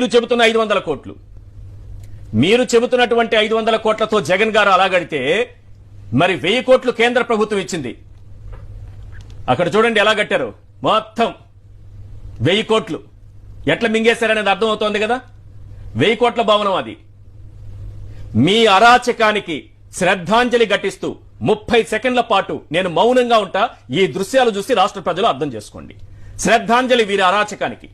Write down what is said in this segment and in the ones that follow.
మీరు చెబుతున్న ఐదు వందల కోట్లు. మీరు చెబుతున్నటువంటి ఐదు వందల కోట్లతో జగన్ గారు అలాగడితే మరి వెయ్యి కోట్లు కేంద్ర ప్రభుత్వం ఇచ్చింది. అక్కడ చూడండి ఎలా కట్టారు. మొత్తం వెయ్యి కోట్లు. ఎట్లా మింగేశారనేది అర్థమవుతోంది కదా? వెయ్యి కోట్ల భవనం అది. మీ అరాచకానికి శ్రద్ధాంజలి ఘటిస్తూ ముప్పై సెకండ్ల పాటు నేను మౌనంగా ఉంటా ఈ దృశ్యాలు చూసి రాష్ట్ర ప్రజలు అర్థం చేసుకోండి. శ్రద్ధాంజలి వీరి అరాచకానికి.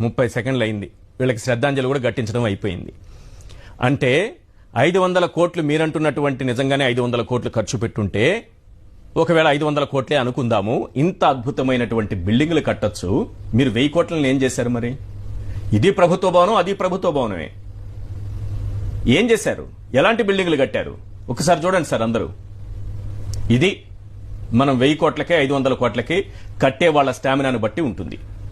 ముప్పై సెకండ్లు అయింది. వీళ్ళకి శ్రద్ధాంజలి కూడా గట్టించడం అయిపోయింది. అంటే ఐదు వందల కోట్లు మీరంటున్నటువంటి నిజంగానే ఐదు వందల కోట్లు ఖర్చు పెట్టుంటే ఒకవేళ ఐదు వందల కోట్లే అనుకుందాము ఇంత అద్భుతమైనటువంటి బిల్డింగ్లు కట్టొచ్చు మీరు వెయ్యి కోట్లను ఏం చేశారు మరి? ఇది ప్రభుత్వ భవనం అది ప్రభుత్వ భవనమే. ఏం చేశారు? ఎలాంటి బిల్డింగ్లు కట్టారు? ఒకసారి చూడండి సార్ అందరూ. ఇది మనం వెయ్యి కోట్లకే ఐదు వందల కోట్లకి కట్టే వాళ్ళ స్టామినాను బట్టి ఉంటుంది.